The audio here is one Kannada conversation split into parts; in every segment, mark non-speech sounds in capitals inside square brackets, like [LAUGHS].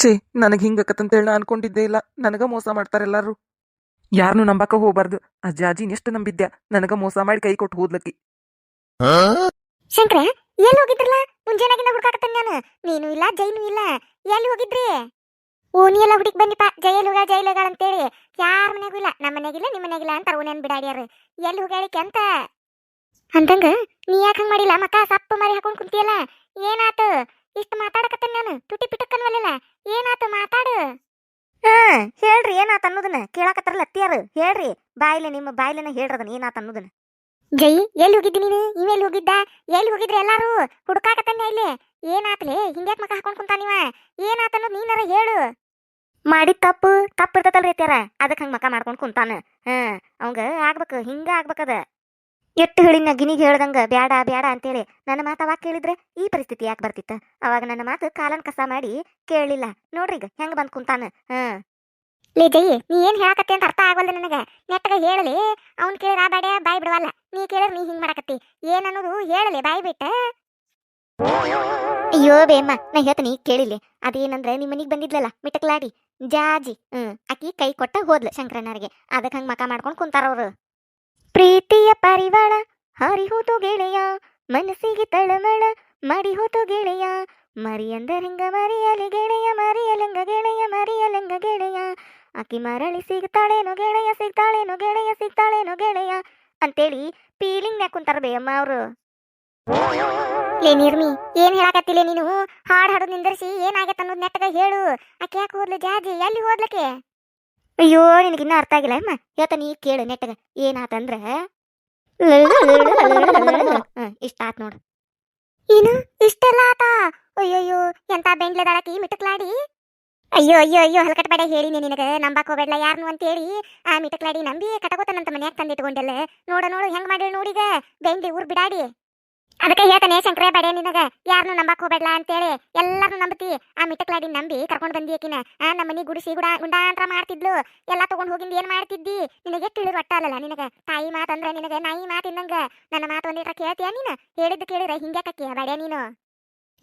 ಛೇ, ನನಗೆ ಹಿಂಗಕ್ಕತ್ತಂತೇಳಿ ನಾ ಅನ್ಕೊಂಡಿದ್ದೇ ಇಲ್ಲ. ನನಗ ಮೋಸ ಮಾಡ್ತಾರೆ ಎಲ್ಲಾರು. ಯಾರನ್ನೂ ನಂಬಕ ಹೋಗ್ಬಾರ್ದು. ಅಜ್ಜಾಜಿ ಎಷ್ಟು ನಂಬಿದ್ದೆ ನನಗ ಮೋಸ ಮಾಡಿ ಕೈ ಕೊಟ್ಟು ಹೋದ್ಲಕ್ಕಿ. ಶಂಕರ, ಎಲ್ಲಿ ಹೋಗಿದ್ರಲ್ಲ? ಮುಂಜಾನಾಗಿಂದ ಹುಡ್ಕಾಕತ್ತಾನ ನಾನು? ನೀನು ಇಲ್ಲ, ಜೈನು ಇಲ್ಲ. ಎಲ್ಲಿ ಹೋಗಿದ್ರಿ? ಓ, ನೀ ಎಲ್ಲ ಹುಡುಕ್ ಬನ್ನಿಪ್ಪ ಜೈಲ್ ಹೋಗ ಜೈಲ್ ಅಂತೇಳಿ. ಯಾರ ಮನೆಗೂ ಇಲ್ಲ. ನಮ್ಮ ಮನೆಗಿಲ್ಲ, ನಿಮ್ಮ ಮನೆಗಿಲ್ಲ ಅಂತ ಓನೇನ್ ಬಿಡಾಡ್ಯಾರ. ಎಲ್ಲಿ ಹೋಗ್ಯಾಳಿಕೆ ಅಂತ? ಅಂತಂಗ ನೀ ಯಾಕ ಹಂಗ್ ಮಾಡಿಲ್ಲ? ಮಕ್ಕ ಸಪ್ಪ ಮರಿ ಹಾಕೊಂಡ್ ಕುಂತಿಯಲ್ಲ? ಏನಾತು? ಇಷ್ಟು ಮಾತಾಡಕತ್ತೇನೆ ನಾನು. ತುಟಿ ಪಿಟಕ್ಕನ್ವಲ್ಲ ಏನಾತು ಮಾತಾಡು. ಹಾ ಹೇಳ್ರಿ ಏನಾತ ಅನ್ನೋದನ್ನ. ಕೇಳಾಕತ್ತಾರಲ್ಲ ಅತ್ತಿಯಾರು. ಹೇಳ್ರಿ ಬಾಯಿಲೆ ನಿಮ್ಮ ಬಾಯಿಲೆನ ಹೇಳ್ರದನ್ನ ಏನಾತ ಅನ್ನೋದನ್ನ. ಜೈ ಎಲ್ಲಿ ಹೋಗಿದ್ದಿ ನೀನು? ಇವೆಲ್ಲಿ ಹೋಗಿದ್ದ? ಎಲ್ಲಿ ಹೋಗಿದ್ರಿ ಎಲ್ಲಾರು? ಹುಡುಕಾಕತ್ತಾನ ಇಲ್ಲಿ. ಏನಾತ್ಲೆ ಹಿಂಗ್ಯಾಕ್ ಮಕ ಹಾಕೊಂಡ್ ಕುಂತ ನೀವ ಏನಾತ ಅನ್ನೋದು ನೀನಾರ ಹೇಳು. ಮಾಡಿದ ತಪ್ಪು ತಪ್ಪು ಇರ್ತೈತಲ್ರಿ ಅತ್ಯಾರ ಅದಕ್ಕೆ ಹಂಗೆ ಮಕ ಮಾಡ್ಕೊಂಡ್ ಕುಂತಾನ. ಹಾ ಅವಂಗ ಆಗ್ಬೇಕು ಹಿಂಗೆ ಆಗ್ಬೇಕದ. ಎಟ್ಟು ಹೇಳಿನ ಗಿನಿಗೆ ಹೇಳ್ದಂಗ ಬ್ಯಾಡ ಬ್ಯಾಡ ಅಂತೇಳಿ ನನ್ನ ಮಾತು ಅವಾಗ ಕೇಳಿದ್ರೆ ಈ ಪರಿಸ್ಥಿತಿ ಯಾಕೆ ಬರ್ತಿತ್ತ? ಅವಾಗ ನನ್ನ ಮಾತು ಕಾಲನ್ ಕಸ ಮಾಡಿ ಕೇಳಲಿಲ್ಲ ನೋಡ್ರಿ ಈಗ ಹೆಂಗ್ ಬಂದ್ ಕುಂತಾನ? ಹಾ. ಲೇ ಜೈ ನೀ ಏನ್ ಹೇಳಕತ್ತಿ ಅಂತ ಅರ್ಥ ಆಗಲ್ಲ ನನಗ? ನೆಟ್ಟಗ ಹೇಳಲಿ ಅವ್ನ್ ಕೇಳಿದ್ರ ಬೇಡ ಬಾಯಿ ಬಿಡವಲ್ಲ. ನೀ ಕೇಳಿದ್ರೆ ನೀ ಹಿಂಗ್ ಮಾಡಕತ್ತಿ. ಏನನ್ನೋದು ಹೇಳಲಿ ಬಾಯಿ ಬಿಟ್ಟ? ಅಯ್ಯೋ ಬೇಮ್ಮ ನಾ ಹೇಳ್ತೀನಿ ಕೇಳಿಲ್ಲ ಅದೇನಂದ್ರೆ ನಿಮ್ಮ ಮನಿಗೆ ಬಂದಿದ್ಲಲ್ಲ ಮಿಟಕ್ಲಾಡಿ ಜಾಜಿ. ಹ್ಮ್ ಆಕಿ ಕೈ ಕೊಟ್ಟ ಹೋದ್ಲ ಶಂಕರಣ್ಣರಿಗೆ. ಅದಕ್ಕೆ ಹಂಗ್ ಮಕ ಮಾಡ್ಕೊಂಡು ಕುಂತಾರ ಅವ್ರು. ಪ್ರೀತಿಯ ಪರಿವಳ, ಹರಿಹುತು ಹೋತು ಗೆಳೆಯ, ಮನಸ್ಸಿಗೆ ತಳಮಳ ಮಾಡಿ ಹೋತು ಗೆಳೆಯ, ಮರಿಯಂದರಂಗ ಮರಿಯಲಿ ಗೆಳೆಯ, ಮರಿಯಲಂಗ ಗೆಳೆಯ ಮರಿಯಲಂಗ ಗೆಳೆಯ ಅಕ್ಕಿ ಮರಳಿ ಸಿಗ್ತಾಳೇನೋ ಗೆಳೆಯ ಸಿಗ್ತಾಳೇನೋ ಗೆಳೆಯ ಸಿಗ್ತಾಳೇನೋ ಗೆಳೆಯ, ಅಂತೇಳಿ ಪೀಲಿಂಗ್ ಕುಂತಾರ ಬೇಯಮ್ಮ ಅವರು. ಲೇ ನಿರ್ಮಿ, ಏನ್ ಹೇಳಕತ್ತಿಲ್ಲ ನೀನು? ಹಾಡ್ ಹಾಡು ನಿಂದರ್ಸಿ ಏನಾಗತ್ತೆ ಅನ್ನೋದು ನೆಟ್ಟಗ ಹೇಳು. ಆಕೆ ಯಾಕೆ ಹೋದ್ಲು ಜಾಜಿ? ಎಲ್ಲಿ ಹೋದ್ಲಕ್ಕೆ ಅಯ್ಯೋ, ನಿನಗಿನ್ನ ಅರ್ಥ ಆಗಿಲ್ಲ, ಅಮ್ಮ. ಹೇಳ್ತ ನೀ ಕೇಳು ನೆಟ್ಟಗ. ಏನಾತಂದ್ರ? ಇಷ್ಟ ಆತ್ ನೋಡು. ಏನು? ಇಷ್ಟೆಲ್ಲ ಆತ? ಅಯ್ಯೋಯ್ಯೋ, ಎಂತ ಬೆಂಗ್ಲದಾಳಕಿ ಮಿಟಕ್ಲಾಡಿ? ಅಯ್ಯೋ ಅಯ್ಯೋ ಅಯ್ಯೋ, ಹಲ್ಕಟ್ಬೇಡ ಹೇಳಿನಿ ನಿನಗೆ. ನಂಬಕ್ ಹೋಗ್ಬೇಡ ಯಾರನು ಅಂತ ಹೇಳಿ ಆ ಮಿಟಕ್ಲಾಡಿ ನಂಬಿ ಕಟಕೋತನಂತ ಮನ್ಯಾಗ ತಂದಿಟ್ಕೊಂಡೆಲ್ಲ. ನೋಡ, ನೋಡು, ಹೆಂಗ್ ಮಾಡಿ ನೋಡಿಗ ಬೆಂಗ್ಳಿ ಊರ್ ಬಿಡಾಡಿ. ಅದಕ್ಕೆ ಹೇಳ್ತಾನೆ, ಶಂಕರ, ಬೇಡ, ನಿನಗ ಯಾರನ್ನು ನಂಬಕ್ ಹೋಗ್ಬೇಡ ಅಂತೇಳಿ ಎಲ್ಲಾರು ನಂಬತಿ ಆ ಮಿಟಕ್ಲಾಡಿ ನಂಬಿ ಕರ್ಕೊಂಡು ಬಂದಿ ಆಕಿನ. ಆ, ನಮ್ಮ ಮನೆ ಗುಡಿಸಿ ಗುಡ ಮಾಡ್ತಿದ್ಲು. ಎಲ್ಲಾ ತಗೊಂಡ್ ಹೋಗಿಂದ ಏನ್ ಮಾಡ್ತಿದ್ದಿ? ನಿನಗೆ ತಿಳಿದು ಒಟ್ಟ ಅಲ್ಲಲ್ಲ ನಿನಗ. ತಾಯಿ ಮಾತಂದ್ರ ನಿನಗ, ನಾಯಿ ಮಾತಿನಂಗ ನನ್ನ ಮಾತು ಒಂದಿಟ್ರ ಕೇಳ್ತೀಯ ನೀನ? ಹೇಳಿದ್ದು ಕೇಳಿರ ಕೇಳ ಬೇಡ ನೀನು.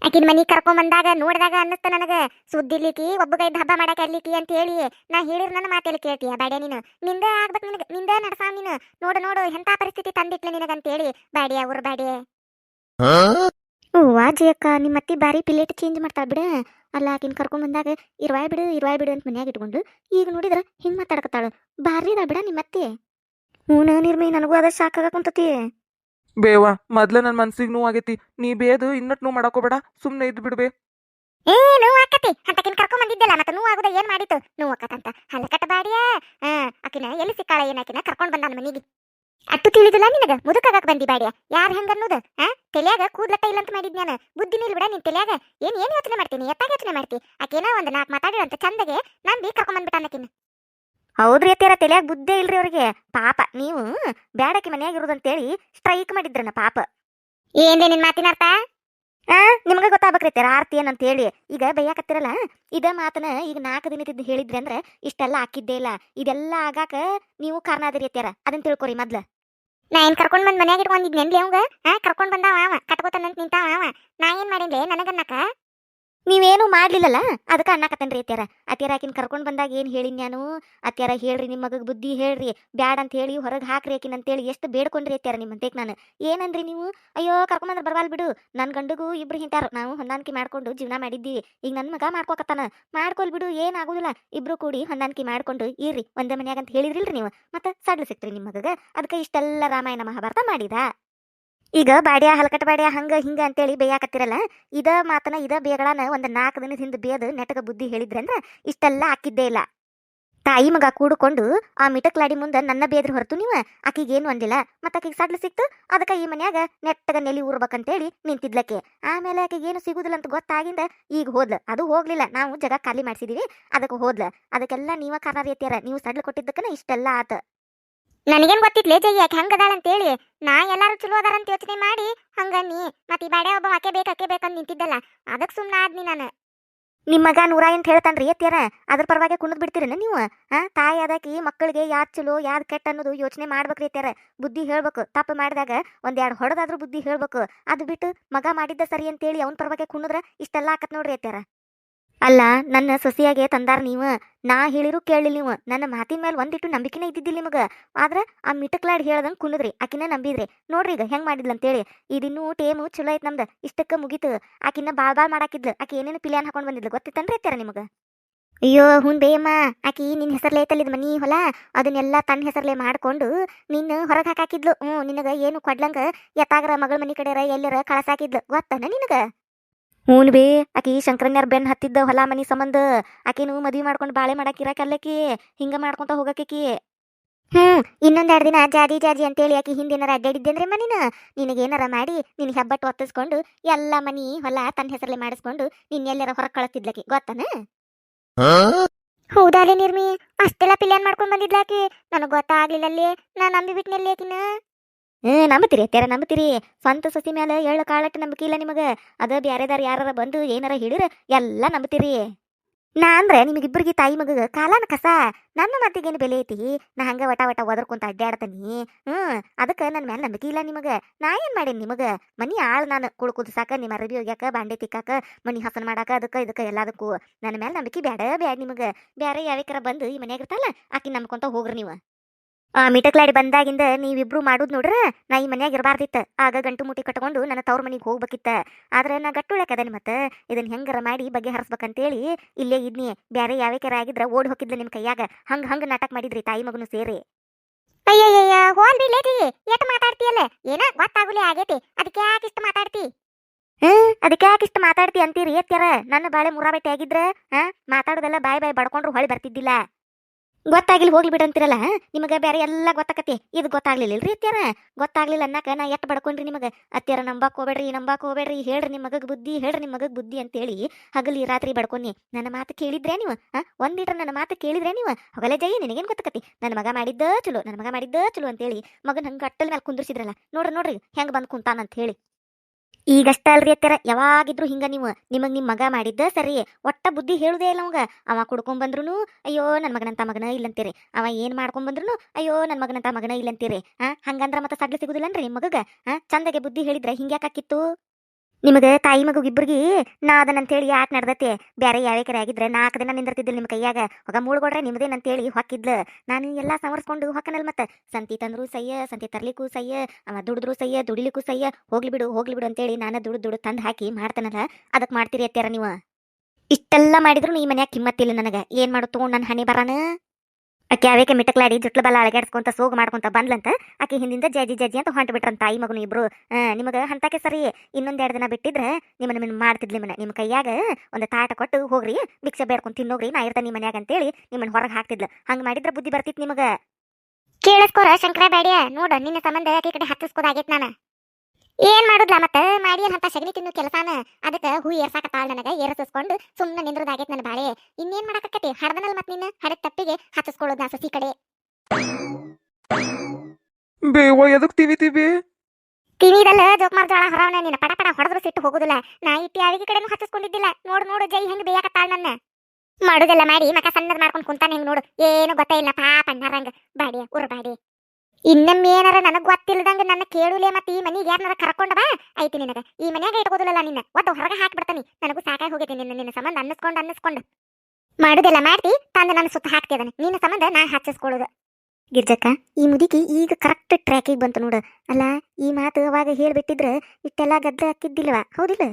ಆಕಿನ ಮನಿ ಕರ್ಕೊಂಡ್ ಬಂದಾಗ ನೋಡಿದಾಗ ಅನ್ನಿಸ್ತ ನನಗ ಸುದ್ದಿಲಿಕ್ಕಿ ಒಬ್ಬಗೈದ್ ಹಬ್ಬ ಮಾಡಕ್ಕೆ ಅಂತ ಹೇಳಿ ನಾ ಹೇಳಿರ್ ನನ್ನ ಮಾತೇಳಿ ಕೇಳ್ತೀಯ? ಬೇಡ ನೀನು. ನಿಂದ ಆಗ್ಬೇಕು ನಿನಗ, ನಿಂದ ನಡ್ಸಾವ್ ನೀನು. ನೋಡು ನೋಡು, ಎಂತ ಪರಿಸ್ಥಿತಿ ತಂದಿಟ್ಲೆ ನಿನಗಂತೇಳಿ. ಹೇಳಿ ಊರು ಬಾಡ್ಯ? ಹೂವ ಅಕ್ಕ ನಿಮ್ಮ ಅತ್ತಿ ಬಾರಿ ಪಿಲೇಟ್ ಚೇಂಜ್ ಮಾಡ್ತಾಳ ಬಿಡ. ಅಲ್ಲ ಆಕಿನ ಕರ್ಕೊಂಡ್ ಬಂದಾಗ ಇರ್ವಾಯ್ ಬಿಡು ಇರ್ವಾಯ್ ಬಿಡು ಅಂತ ಮನ್ಯಾಗ ಇಟ್ಕೊಂಡು ಈಗ ನೋಡಿದ್ರ ಹಿಂಗ್ ಮಾತಾಡಕತ್ತಾಳ. ಬಾರಿ ಅದ ಬಿಡ ನಿಮ್ಮ ಅತ್ತಿ. ಹ್ಞೂ ನಿರ್ಮಿ ನನಗೂ ಅದ ಶಾಕ್ ಕುಂತತಿ. ಬೇವ ಮೊದ್ಲ ನನ್ನ ಮನ್ಸಿಗೆ ನೋವು ಆಗೈತಿ. ನೀ ಬೇದು ಇನ್ನಟ್ ನೋವು ಮಾಡಕೋಬೇಡ ಸುಮ್ಮನೆ ಇದ್ದು ಬಿಡ್ಬೇ. ಏ ನೋವು ಆಕತಿ. ಅಂತಕಿನ ಕರ್ಕೊಂಡ್ ಬಂದಿದ್ದಲ್ಲ ಮತ್ತೆ ನೋವು ಆಗುದ ಏನ್ ಮಾಡಿತ್ತು? ನೋವು ಆಕತ್ತಂತ ಹಲಕಟ್ಟ ಬಾಡಿಯ. ಆ ಆಕಿನ ಎಲ್ಲಿ ಸಿಕ್ಕಾಳ ಏನಾಕಿನ ಕರ್ಕೊಂಡ್ ಬಂದಾನ ಮನಿಗೆ. ಅಟ್ಟು ತಿಳಿದಿಲ್ಲ ನಿನಗ? ಮುದುಕಾಗಕ್ ಬಂದಿ ಬಾಡಿಯ? ಯಾರ್ ಹೆಂಗ ಅನ್ನೋದು? ಹಾ ತಲ್ಯಾಗ ಕೂದ್ಲಟ್ಟ ಇಲ್ಲ ಅಂತ ಮಾಡಿದ್ ನಾನು ಬುದ್ಧಿ ಇಲ್ಲ ಬಿಡ ನಿನ್ ತಲ್ಯಾಗ. ಏನ್ ಏನ್ ಯೋಚನೆ ಮಾಡ್ತೀನಿ? ಎತ್ತಾಗ ಯೋಚನೆ ಮಾಡ್ತಿ? ಆಕೇನೋ ಒಂದ್ ನಾಲ್ಕು ಮಾತಾಡಿರಂತ ಚಂದಗೆ ನಂಬಿ ಕರ್ಕೊಂಡ್ ಬಂದ್ಬಿಟ್ಟಾನಕಿನ ಹೌದ್ರಿ ಅತ್ತೀರ ತಲ್ಯಾಗ ಬುದ್ಧಿ ಇಲ್ರಿ ಅವ್ರಿಗೆ. ಪಾಪ ನೀವು ಬ್ಯಾಡಕಿ ಮನ್ಯಾಗ ಇರೋದಂತೇಳಿ ಸ್ಟ್ರೈಕ್ ಮಾಡಿದ್ರನ ಪಾಪ. ಏನ್ರಿ ನಿನ್ ಮಾತಿನ ಅರ್ಥ? ಆ ನಿಮ್ಗೆ ಗೊತ್ತಾಗ್ಬೇಕ್ರಿ ಆರ್ತಿ ಏನಂತ ಹೇಳಿ ಈಗ ಬೈಯಾಕತ್ತಿರಲ್ಲ ಇದ ಮಾತನ ಈಗ ನಾಲ್ಕು ದಿನದಿದ್ದು ಹೇಳಿದ್ರಿ ಅಂದ್ರೆ ಇಷ್ಟೆಲ್ಲ ಹಾಕಿದ್ದೇ ಇಲ್ಲ. ಇದೆಲ್ಲ ಆಗಾಕ ನೀವು ಕಾರಣ ಅದಿರಿ ಅತ್ಯಾರ ಅದನ್ನ ತಿಳ್ಕೊರಿ ಮೊದ್ಲ. ನಾ ಏನ್ ಕರ್ಕೊಂಡ್ ಬಂದ್ ಮನ್ಯಾಗ ಇಟ್ಕೊಂಡಿದ್ನೇನ್ಲಿ ಅವಂಗ? ಹಾ ಕರ್ಕೊಂಡ್ ಬಂದಾವ ಅವ, ಕಟ್ಕೋತಾನಂತ ನಿಂತಾವ ಅವ. ನಾ ಏನ್ ಮಾಡಿನ್ಲೆ ನನಗನ್ನಕ? ನೀವೇನು ಮಾಡ್ಲಿಲ್ಲಲ್ಲ? ಅದಕ್ಕೆ ರೀ ಅತ್ಯಾರ ಅತ್ಯಾರ ಆಕಿನ ಕರ್ಕೊಂಡ್ ಬಂದಾಗ ಏನು ಹೇಳಿನಿ ನಾನು ಅತ್ಯಾರ ಹೇಳ್ರಿ ನಿಮ್ಮ ಮಗಗ್ ಬುದ್ಧಿ ಹೇಳ್ರಿ. ಬ್ಯಾಡ ಅಂತ ಹೇಳಿ ಹೊರಗೆ ಹಾಕ್ರಿ ಆಕಿನ ಅಂತೇಳಿ ಎಷ್ಟು ಬೇಡ್ಕೊಂಡ್ರಿ ಅತ್ಯಾರ ನಿಮ್ಮಂತೇಕ್ ನಾನು. ಏನಂದ್ರಿ ನೀವು? ಅಯ್ಯೋ ಕರ್ಕೊಂಬಂದ್ರೆ ಬರ್ವಾಲ್ ಬಿಡು. ನನ್ನ ಗಂಡಗೂ ಇಬ್ರು ಹಿಂತಾರ. ನಾವು ಹೊಂದಾಣಿಕೆ ಮಾಡ್ಕೊಂಡು ಜೀವನ ಮಾಡಿದ್ದೀವಿ ಈಗ ನನ್ ಮಗ ಮಾಡ್ಕೋಕತ್ತಾನ. ಮಾಡ್ಕೊಲ್ ಬಿಡು, ಏನ್ ಆಗುದಿಲ್ಲ. ಇಬ್ರು ಕೂಡಿ ಹೊಂದಾಣಿಕೆ ಮಾಡ್ಕೊಂಡು ಇರ್ರಿ. ಒಂದೇ ಮನ್ಯಾಗ ಅಂತ ಹೇಳಿದ್ರಿಲ್ರಿ ನೀವು. ಮತ್ತೆ ಸಡ್ಲು ಸಿಕ್ತ್ರಿ ನಿಮ್ಮ ಮಗಗ. ಅದಕ್ಕೆ ಇಷ್ಟೆಲ್ಲ ರಾಮಾಯಣ ಮಹಾಭಾರತ ಮಾಡಿದ. ಈಗ ಬಾಡ್ಯ, ಹಲಕಟ್ ಬಾಡ್ಯ, ಹಂಗ, ಹಿಂಗ ಅಂತೇಳಿ ಬೇಯಾಕತ್ತಿರಲ್ಲ, ಇದ ಮಾತನ ಇದ ಬೇಗಳನ್ನ ಒಂದ್ ನಾಲ್ಕು ದಿನದ ಹಿಂದೆ ಬೇದು ನೆಟಗ ಬುದ್ಧಿ ಹೇಳಿದ್ರಂದ್ರ ಇಷ್ಟೆಲ್ಲ ಹಾಕಿದ್ದೇ ಇಲ್ಲ. ತಾಯಿ ಮಗ ಕೂಡಿಕೊಂಡು ಆ ಮಿಟಕ್ಲಾಡಿ ಮುಂದೆ ನನ್ನ ಬೇದ್ರ ಹೊರತು ನೀವು ಆಕಿಗೇನು ಅಂದಿಲ್ಲ, ಮತ್ತೆ ಆಕಿಗೆ ಸಡ್ಲು ಸಿಕ್ತು, ಅದಕ್ಕೆ ಈ ಮನ್ಯಾಗ ನೆಟ್ಟಗ ನೆಲಿ ಊರ್ಬೇಕಂತೇಳಿ ನಿಂತಿದ್ಲಕ್ಕೆ. ಆಮೇಲೆ ಆಕಿಗೇನು ಸಿಗುದಿಲ್ಲ ಅಂತ ಗೊತ್ತಾಗಿಂದ ಈಗ ಹೋದ್ಲ. ಅದು ಹೋಗ್ಲಿಲ್ಲ. ನಾವು ಜಗ ಖಾಲಿ ಮಾಡ್ಸಿದೀವಿ ಅದಕ್ಕೆ ಹೋದ್ಲ. ಅದಕ್ಕೆಲ್ಲ ನೀವ ಕಾರಣ ರೀತಿಯಾರ ನೀವು ಸಡ್ಲು ಕೊಟ್ಟಿದ್ದಕ್ಕನ ಇಷ್ಟೆಲ್ಲ ಆತ. ನನಗೇನ್ ಲೇ ಜೈ ಯಾಕೆ ಹಂಗದಾಳ ಅಂತೇಳಿ ನಾ ಎಲ್ಲಾರು ಚಲೋ ಅದಾರ ಅಂತ ಯೋಚನೆ ಮಾಡಿ ಹಂಗನ್ನಿ ಮತ್ತೆ ಈ ಬಾಡೆ ಒಬ್ಬ ಆಕೆ ಬೇಕು, ಆಕೆ ಬೇಕಂತ ನಿಂತಿದ್ದಲ್ಲ ಅದಕ್ಕೆ ಸುಮ್ಮನೆ ಆದ್ನಿ ನಾನು. ನಿಮ್ಮ ಮಗ ನೂರ ಎಂಟು ಹೇಳ್ತಾನ್ರಿ, ಎತ್ತಿಯರ? ಅದ್ರ ಪರವಾಗಿ ಕುಣದ್ ಬಿಡ್ತೀರಲ್ಲ ನೀವು? ಹಾ ತಾಯಿ ಅದಕ್ಕೆ ಮಕ್ಕಳಿಗೆ ಯಾವ್ದು ಚಲೋ ಯಾವ್ದು ಕೆಟ್ಟ ಅನ್ನೋದು ಯೋಚನೆ ಮಾಡ್ಬೇಕ್ರಿ ಎತ್ತಿಯರ. ಬುದ್ಧಿ ಹೇಳ್ಬೇಕು, ತಪ್ಪು ಮಾಡಿದಾಗ ಒಂದೆರಡು ಹೊಡೆದಾದ್ರೂ ಬುದ್ಧಿ ಹೇಳ್ಬೇಕು. ಅದು ಬಿಟ್ಟು ಮಗ ಮಾಡಿದ್ದ ಸರಿ ಅಂತೇಳಿ ಅವ್ನ ಪರವಾಗಿ ಕುಣಿದ್ರ ಇಷ್ಟೆಲ್ಲ ಆಕತ್ ನೋಡ್ರಿ ಎತ್ತೀರ ಅಲ್ಲ, ನನ್ನ ಸೊಸಿಯಾಗೆ ತಂದಾರ ನೀವು. ನಾ ಹೇಳಿರು ಕೇಳಿ ನೀವು. ನನ್ನ ಮಾತಿನ ಮೇಲೆ ಒಂದಿಟ್ಟು ನಂಬಿಕೆನೇ ಇದ್ದಿದ್ದಿಲ್ಲ ನಿಮಗೆ. ಆದ್ರೆ ಆ ಮಿಟಕ್ಲಾಡ್ ಹೇಳ್ದಂಗೆ ಕುಣಿದ್ರಿ, ಆಕಿನ ನಂಬಿದ್ರಿ. ನೋಡ್ರಿ ಈಗ ಹೆಂಗ್ ಮಾಡಿದ್ಲು ಅಂತೇಳಿ ಇದಿನ್ನೂ ಟೇಮು ಚಲೋ ಐತ್ ನಮ್ದು. ಇಷ್ಟಕ್ಕೆ ಮುಗಿತು. ಆಕಿನ ಬಾಳ್ ಬಾಳ್ ಮಾಡಾಕಿದ್ಲು. ಆಕಿ ಏನೇನು ಪಿಲಿಯನ್ ಹಾಕೊಂಡ್ ಬಂದಿದ್ಲು. ಗೊತ್ತಿತ್ತನ್ರಿ ಅತ್ಯಾರ ನಿಮಗೆ? ಅಯ್ಯೋ ಹುನ್ ಬೇಯಮ್ಮ ಆಕಿ ನಿನ್ನ ಹೆಸರ್ಲೆ ಐತಲ್ಲಿದ್ ಮನಿ ಹೊಲ. ಅದನ್ನೆಲ್ಲ ತನ್ನ ಹೆಸರ್ಲೆ ಮಾಡ್ಕೊಂಡು ನಿನ್ನ ಹೊರಗೆ ಹಾಕಾಕಿದ್ಲು. ಹ್ಞೂ ನಿನಗೆ ಏನು ಕೊಡ್ಲಂಗ. ಎತ್ತಾಗರ ಮಗಳ ಮನಿ ಕಡೆರ ಎಲ್ಲರ ಕಳಸಾಕಿದ್ಲು. ಗೊತ್ತನ ನಿನಗ? ಹ್ಞೂ ಬೇ, ಆಕಿ ಶಂಕರನ್ಯಾರ ಬೆನ್ ಹತ್ತಿದ್ದ ಹೊಲ ಮನಿ ಸಂಬಂಧ ಆಕಿನು ಮದ್ವಿ ಮಾಡ್ಕೊಂಡು ಬಾಳೆ ಮಾಡಕ್ ಇರಾಕಲ್ಲಕಿ ಹಿಂಗ ಮಾಡ್ಕೊಂತ ಹೋಗಕಿ ಹ್ಮ್, ಇನ್ನೊಂದೆರಡು ದಿನ ಜಾಜಿ ಜಾಜಿ ಅಂತೇಳಿ ಆಕಿ ಹಿಂದೇನಾರ ಅಡ್ಡಾಡಿದ್ದೇನ್ರಿ ಮನಿನ? ನಿನಗೇನಾರ ಮಾಡಿ ನಿನ್ ಹೆಬ್ಬಟ್ಟು ಒತ್ತಿಸ್ಕೊಂಡು ಎಲ್ಲ ಮನಿ ಹೊಲ ತನ್ನ ಹೆಸರಲ್ಲೇ ಮಾಡಿಸ್ಕೊಂಡು ನಿನ್ ಎಲ್ಲರ ಹೊರಗೆ ಕಳಿಸ್ತಿದ್ಲಕಿ ಗೊತ್ತನ? ಹೌದಾಲೆ ನಿರ್ಮಿ, ಅಷ್ಟೆಲ್ಲ ಪಿಲ್ಯಾನ್ ಮಾಡ್ಕೊಂಡ್ ಬಂದಿದ್ಲಾಕಿ? ನನಗ್ ಗೊತ್ತಾಗ್ಲಿಲ್ಲ ಅಲ್ಲಿ ನಾ ನಂಬಿ ಬಿಟ್ನಲ್ಲಿ ಆಕಿನ? ಏ, ನಂಬತ್ತೀರಿ ಅತ್ಯಾರ ನಂಬತ್ತೀರಿ. ಸ್ವಂತ ಸಸಿ ಮ್ಯಾಲ ಎಳ್ಳು ಕಾಳಟ್ಟು ನಂಬಿಕೆ ಇಲ್ಲ ನಿಮಗ. ಅದ ಬ್ಯಾರೆದಾರ ಯಾರಾರ ಬಂದು ಏನಾರ ಹಿಡಿರ ಎಲ್ಲ ನಂಬತ್ತೀರಿ. ನಾ ಅಂದ್ರೆ ನಿಮಗಿಬ್ಬರಿಗೆ ತಾಯಿ ಮಗಗ ಕಾಲಾನ ಕಸ. ನನ್ನ ಮಾತಿಗೇನು ಬೆಲೆ ಐತಿ? ನಾ ಹಂಗ ವಟ ವಟ ಒದರ್ಕೊಂತ ಅಡ್ಡಾಡ್ತಾನಿ ಹ್ಞೂ ಅದಕ್ಕೆ ನನ್ನ ಮ್ಯಾಲ ನಂಬಿಕೆ ಇಲ್ಲ ನಿಮಗ. ನಾ ಏನು ಮಾಡೇನಿ ನಿಮಗ? ಮನಿ ಆಳು ನಾನು ಕುಳ್ಕುದ್ ಸಾಕ ನಿಮ್ಮ ಅರಬಿ ಒಗ್ಯಾಕ ಬಾಂಡೆ ತಿಕ್ಕಾಕ, ಮನಿ ಹಸನ್ ಮಾಡಾಕ, ಅದಕ್ಕ ಇದಕ್ಕ ಎಲ್ಲದಕ್ಕೂ. ನನ್ನ ಮ್ಯಾಲ ನಂಬಿಕೆ ಬ್ಯಾಡ ಬ್ಯಾಡ ನಿಮಗೆ. ಬೇರೆ ಯಾವ್ಯಾಕರ ಬಂದು ಈ ಮನ್ಯಾಗ ಇರ್ತಾಳ ಆಕಿ ನಂಬ್ಕೊಂತ ಹೋಗ್ರಿ ನೀವು. ಮಿಟಕ್ಲಾಡಿ ಬಂದಾಗಿಂದ ನೀವಿಬ್ರು ಮಾಡುದ್ ನೋಡ್ರ ನಾ ಈ ಮನ್ಯಾಗ ಇರಬಾರ್ದಿತ್ತ. ಆಗ ಗಂಟು ಮುಟ್ಟಿ ಕಟ್ಕೊಂಡು ನನ್ನ ತವ್ರ ಮನೆಗೆ ಹೋಗ್ಬೇಕಿತ್ತ. ಆದ್ರೆ ನಾ ಗಟ್ಟುಳಕದನಿ ಮತ್ತ? ಇದನ್ನ ಹೆಂಗರ ಮಾಡಿ ಬಗ್ಗೆ ಹರಿಸ್ಬೇಕಂತೇಳಿ ಇಲ್ಲೇ ಇದ್ನಿ. ಬ್ಯಾರೆ ಯಾವ್ಯಾರ ಆಗಿದ್ರ ಓಡ್ ಹೋಗಿದ್ಲ ನಿಮ್ ಕೈಯಾಗ. ಹಂಗ ಹಂಗ ನಾಟಕ ಮಾಡಿದ್ರಿ ತಾಯಿ ಮಗನು ಸೇರಿ. ಅಯ್ಯಯ್ಯ ಹೋಲ್ ಬಿಡ್ಲೇಟಿ ಎಟ್ ಮಾತಾಡ್ತೀಯಲ್ಲ? ಏನ ಗೊತ್ತಾಗುಲಿ ಆಗೇತಿ. ಅದಕ್ಕೆ ಯಾಕೆ ಇಷ್ಟ ಮಾತಾಡ್ತಿ? ಹ್ಮ್ ಅದಕ್ಕೆ ಯಾಕೆ ಇಷ್ಟ ಮಾತಾಡ್ತಿ ಅಂತೀರಿ ಏತ್ಯಾರ ನನ್ನ ಬಾಳೆ ಮುರಾಬೆಟ್ಟಿ ಆಗಿದ್ರ ಹಾ ಮಾತಾಡೋದೆಲ್ಲ ಬಾಯ್ ಬಾಯ್ ಬಡ್ಕೊಂಡ್ರು ಹೊಳಿ ಬರ್ತಿದ್ದಿಲ್ಲ. ಗೊತ್ತಾಗಿಲ್ಲ, ಹೋಗ್ಲಿ ಬಿಡಂತಿರಲ್ಲ ನಿಮಗೆ ಬೇರೆ ಎಲ್ಲ ಗೊತ್ತಾಕತಿ ಇದು ಗೊತ್ತಾಗ್ಲಿಲ್ಲ ಇಲ್ರಿ ಅತ್ಯಾರ ಗೊತ್ತಾಗ್ಲಿಲ್ಲ ಅನ್ನಕ ನಾ ಎಟ್ ಬಡ್ಕೊಂಡ್ರಿ ನಿಮಗೆ? ಅತ್ಯಾರ ನಂಬಾಕ್ ಹೋಗ್ಬೇಡ್ರಿ ನಂಬಾಕ್ ಹೋಗ್ಬೇಡ್ರಿ, ಹೇಳ್ರಿ ನಿಮ್ಮ ಮಗಗ್ ಬುದ್ಧಿ, ಹೇಳ್ರಿ ನಿಮ್ಮ ಮಗಗ್ ಬುದ್ಧಿ ಅಂತೇಳಿ ಹಗಲಿ ರಾತ್ರಿ ಬಡ್ಕೊನಿ ನನ್ನ ಮಾತು ಕೇಳಿದ್ರೆ ನೀವು? ಹಾ? ಒಂದಿಟ್ರ ನನ್ನ ಮಾತು ಕೇಳಿದ್ರೆ ನೀವು? ಹೊಗಲೆ ಜೈ, ನಿನಗೇನ್ ಗೊತ್ತಾಕತಿ ನನ್ನ ಮಗ ಮಾಡಿದ್ದ ಚಲೋ, ನನ್ನ ಮಗ ಮಾಡಿದ್ದ ಚಲೋ ಅಂತೇಳಿ ಮಗನ್ ಹಂಗ ಅಟ್ಟಲ್ ಮೇಲೆ ಕುಂದ್ರಿಸಿದ್ರಲ್ಲ, ನೋಡ್ರಿ ನೋಡ್ರಿ, ಹೆಂಗ್ ಬಂದ್ ಕುಂತಾನಂತ ಹೇಳಿ ಈಗಷ್ಟ ಅಲ್ರಿ ಅತ್ತರ, ಯಾವಾಗಿದ್ರು ಹಿಂಗ ನೀವು ನಿಮಗ್ ನಿಮ್ ಮಗ ಮಾಡಿದ್ದ ಸರಿ, ಒಟ್ಟ ಬುದ್ಧಿ ಹೇಳುದೇ ಇಲ್ಲ ಅವಂಗ. ಅವ ಕುಡ್ಕೊಂಡ್ ಬಂದ್ರು ಅಯ್ಯೋ ನನ್ ಮಗನಂತ ಮಗನ ಇಲ್ಲಂತೀರಿ. ಅವ ಏನ್ ಮಾಡ್ಕೊಂಡ್ ಬಂದ್ರು ಅಯ್ಯೋ ನನ್ ಮಗನಂತ ಮಗನ ಇಲ್ಲಂತೀರಿ. ಹಾ ಹಂಗಂದ್ರ ಮತ್ತೆ ಸಗ್ಲಿ ಸಿಗುದಿಲ್ಲನ್ರಿ ನಿಮ್ ಮಗಗ. ಚಂದಗೆ ಬುದ್ಧಿ ಹೇಳಿದ್ರೆ ಹಿಂಗ್ಯಾಕಿತ್ತು ನಿಮಗೆ ತಾಯಿ ಮಗು ಇಬ್ಬರಿಗೆ ನಾ ಅದನ್ನಂತೇಳಿ ಯಾಕೆ ಬೇರೆ ಬ್ಯಾರೆ ಯಾವ್ಯಾಕರೆ ಆಗಿದ್ರೆ ನಾಲ್ಕು ದಿನ ನಿಂದಿರ್ತಿದ್ದಿಲ್ಲ ನಿಮ್ಮ ಕೈಯಾಗ. ಹೊಗ ಮೂಳ್ಗೊಡ್ರೆ ನಿಮ್ದೇನಂತೇಳಿ ಹೊಕ್ಕಿದ್ಲು. ನಾನು ಎಲ್ಲ ಸಮರ್ಸ್ಕೊಂಡು ಹೊಕ್ಕನಲ್ ಮತ್ತೆ. ಸಂತಿ ತಂದ್ರು ಸಯ್ಯ ಸಂತಿ ತರ್ಲಿಕ್ಕೂ ಸಯ್ಯ ಅವ ದುಡಿದ್ರು ಸಯ್ಯ ದುಡಿಲಿಕ್ಕೂ ಸಯ್ಯ ಹೋಗ್ಲಿ ಬಿಡು ಹೋಗ್ಲಿ ಬಿಡು ಅಂತೇಳಿ ನಾನು ದುಡ್ಡು ದುಡ್ಡು ತಂದು ಹಾಕಿ ಮಾಡ್ತಾನಲ್ಲ. ಅದಕ್ಕೆ ಮಾಡ್ತೀರಿ ಅತ್ಯಾರ ನೀವು? ಇಷ್ಟೆಲ್ಲ ಮಾಡಿದ್ರು ಈ ಮನ್ಯಾಗ ಕಿಮ್ಮತ್ತಿಲ್ಲ ನನಗೆ. ಏನ್ ಮಾಡು ತೊಗೊಂಡು ನನ್ನ ಹನಿ ಬರಾನ? ಆಕೆ ಅವೇಕೆ ಮಿಟಕ್ಲಾಡಿ ಜುಟ್ಲ ಬಲ ಅಳಗಾಡ್ಸ್ಕೊಂತ ಸೋಗ್ ಮಾಡ್ಕೊಂತ ಬಂದ್ಲಂತ ಆಕೆ ಹಿಂದಿಂದ ಜಜ್ಜಿ ಜಜ್ಜಿ ಅಂತ ಹೊಂಟು ಬಿಟ್ರಂತ ತಾಯಿ ಮಗನು ಇಬ್ರು. ನಿಮಗೆ ಹಂತಕ್ಕೆ ಸರಿ. ಇನ್ನೊಂದ್ ಎರಡು ದಿನ ಬಿಟ್ಟಿದ್ರೆ ನಿಮ್ಮನ್ನ ನಿಮ್ಮನ್ನ ಮಾಡ್ತಿದ್ಲಿ ಮನೆ ನಿಮ್ಮ ಕೈಯಾಗ ಒಂದು ತಾಟ ಕೊಟ್ಟು ಹೋಗ್ರಿ, ಭಿಕ್ಷೆ ಬೇಡ್ಕೊಂಡು ತಿನ್ನೋಗ್ರಿ, ನಾ ಇರ್ತಾನೆ ನಿಮ್ಮ ಮನ್ಯಾಗ ಅಂತೇಳಿ ನಿಮ್ಮನ್ನ ಹೊರಗೆ ಹಾಕ್ತಿದ್ಲು. ಹಂಗ ಮಾಡಿದ್ರೆ ಬುದ್ಧಿ ಬರ್ತಿತ್ತು ನಿಮಗ. ಕೇಳಿಸ್ಕೋರ ಶಂಕರ ಬೇಡಿಯ ನೋಡ, ನಿನ್ನ ಸಂಬಂಧ ಆಕೆ ಕಡೆ ಹತ್ತಿಸ್ಕೋದಾಗೈತೆ ನಾನು. ಏನ್ ಮಾಡುದ್ಲ ಮತ್ತ? ಮಾಡಿ ಅಂತ ಸಗಣಿ ತಿನ್ನು ಕೆಲಸಾನ. ಅದಕ್ಕ ಹೂ ಏರ್ಸಾಕತ್ತಾಳ ನನಗ ಏರಸಿಸ್ಕೊಂಡು ಸುಮ್ಮನೆ ನಿಂದ್ರದಾಗೈತ್ ನನ್ನ ಬಾಳೆ. ಇನ್ನೇನ್ ಮಾಡಕತ್ತಿ ಹರದನಲ್ ಮತ್ ನಿನ್ನ? ಹಡದ ತಪ್ಪಿಗೆ ಹತ್ತಿಸ್ಕೊಳ್ಳೋದ್ ನಾ ಸಸಿ ಕಡೆ. ಬೇವ ಎದಕ್ ತಿವಿ ಕಿವಿದಲ್ಲ ಜೋಕ್ಮಾರ್ ಜೋಳ ಹೊರವನ. ನಿನ್ನ ಪಟ ಪಟ ಹೊಡೆದ್ರು ಸಿಟ್ಟು ಹೋಗುದಿಲ್ಲ. ನಾ ಇಟ್ಟಿ ಅವಿಗೆ ಕಡೆನೂ ಹತ್ತಿಸ್ಕೊಂಡಿದ್ದಿಲ್ಲ ನೋಡು ನೋಡು ಜೈ ಹೆಂಗ್ ಬೇಯಾಕತ್ತಾಳ ನನ್ನ. ಮಾಡುದೆಲ್ಲ ಮಾಡಿ ಮಕ ಸಣ್ಣದ್ ಮಾಡ್ಕೊಂಡು ಕುಂತಾನೆ ಹೆಂಗ್ ನೋಡು. ಏನು ಗೊತ್ತೇ ಇಲ್ಲ ಪಾಪ ಅಣ್ಣರಂಗ. ಬಾಡಿ ಉರ್ ಬಾಡಿ ಇನ್ನೊಮ್ಮೆ ಏನಾರ ನನಗ್ ಗೊತ್ತಿಲ್ಲದಂಗ ನನ್ನ ಕೇಳುಲೆ ಮತ್ತೆ ಈ ಮನಿಗೆ ಯಾರನ್ನಾರ ಕರ್ಕೊಂಡ ಬಾ. ಐತಿ ನಿನಗ. ಈ ಮನ್ಯಾಗ ಇಟ್ಕೋದಿಲ್ಲ ನಿನ್ನ. ಒಟ್ಟು ಹೊರಗೆ ಹಾಕ್ಬಿಡ್ತಾನೆ ನನಗೂ ಸಾಕಾಗಿ ಹೋಗೈತಿ ನಿನ್ನ ನಿನ್ನ ಸಂಬಂಧ ಅನ್ನಿಸ್ಕೊಂಡು ಅನ್ನಿಸ್ಕೊಂಡು. ಮಾಡುದೆಲ್ಲ ಮಾಡ್ತಿ, ತಂದು ನನ್ನ ಸುತ್ತ ಹಾಕ್ತಿದ್ದಾನೆ ನಿನ್ನ ಸಂಬಂಧ ನಾ ಹಚ್ಚಿಸ್ಕೊಳ್ಳೋದು. ಗಿರ್ಜಕ್ಕ, ಈ ಮುದುಕಿ ಈಗ ಕರೆಕ್ಟ್ ಟ್ರ್ಯಾಕಿಗೆ ಬಂತು ನೋಡು. ಅಲ್ಲ, ಈ ಮಾತು ಅವಾಗ ಹೇಳ್ಬಿಟ್ಟಿದ್ರೆ ಇಷ್ಟೆಲ್ಲ ಗದ್ದೆ ಹಾಕಿದ್ದಿಲ್ವಾ? ಹೌದಿಲ್ಲ?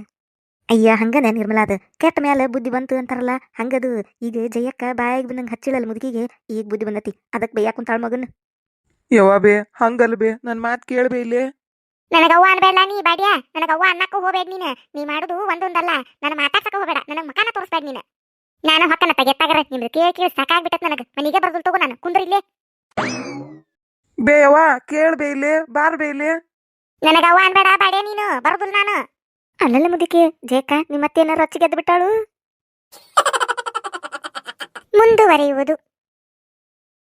ಅಯ್ಯ ಹಂಗನ ನಿರ್ಮಲಾದ ಕೆಟ್ಟ ಮ್ಯಾಲ ಬುದ್ಧಿ ಬಂತು ಅಂತಾರಲ್ಲ, ಹಂಗದು. ಈಗ ಜಯಕ್ಕ ಬಾಯಿಗೆ ಬಂದಂಗೆ ಹಚ್ಚಿಳಲ್ಲ ಮುದುಕಿಗೆ, ಈಗ ಬುದ್ಧಿ ಬಂದತಿ. ಅದಕ್ಕೆ ಬೈಯಾಕ ಕುಂತಾಳ ಮಗನ್. ಯವ್ವ ಬೇ ಹಂಗಲ್ ಬೇ ನನ್ ಮಾತ್ ಕೇಳ್ಬೇ ಇಲ್ಲೇ. ನನಗವ್ವ ಅನ್ಬೇಡ ನೀ ಬಾಡ್ಯ? ನನಗವ್ವ ಅನ್ನಕ್ಕೂ ಹೋಗ್ಬೇಡ ನೀನು. ನೀ ಮಾಡುದು ಒಂದೊಂದಲ್ಲ. ನನ್ನ ಮಾತಾಡ್ಸಕ್ಕ ಹೋಗ್ಬೇಡ. ನನಗೆ ಮಕಾನ ತೋರಿಸ್ಬೇಡ ನೀನು. ನಾನು ಹೊಕ್ಕನ ತೆಗೆತ್ತಾಗ್ರ ನಿಮ್ದು ಕೇಳಿ ಕೇಳಿ ಸಾಕಾಗ್ಬಿಟ್ಟತ್ ನನಗೆ. ಮನೆಗೆ ಬರ್ದಲ್ ತಗೋ ನಾನು. ಕುಂದ್ರ ಇಲ್ಲಿ. ಬೇ ಯವ್ವ ಕೇಳ್ಬೇ ಇಲ್ಲಿ ಬಾರ್ಬೇ ಇಲ್ಲಿ ಇಲ್ಲೇ. ನನಗವ್ವ ಅನ್ಬೇಡ ಬಾಡ್ಯ ನೀನು. ಬರೋದಿಲ್ಲ ನಾನು. ಅಲ್ಲಲ್ಲ ಮುದಿಕೆ ಜೇಕ ನಿಮ್ಮತ್ತೇನಾರು ರೊಚ್ಚಿಗೆದ್ದು ಬಿಟ್ಟಾಳು? [LAUGHS] ಮುಂದುವರಿಯುವುದು.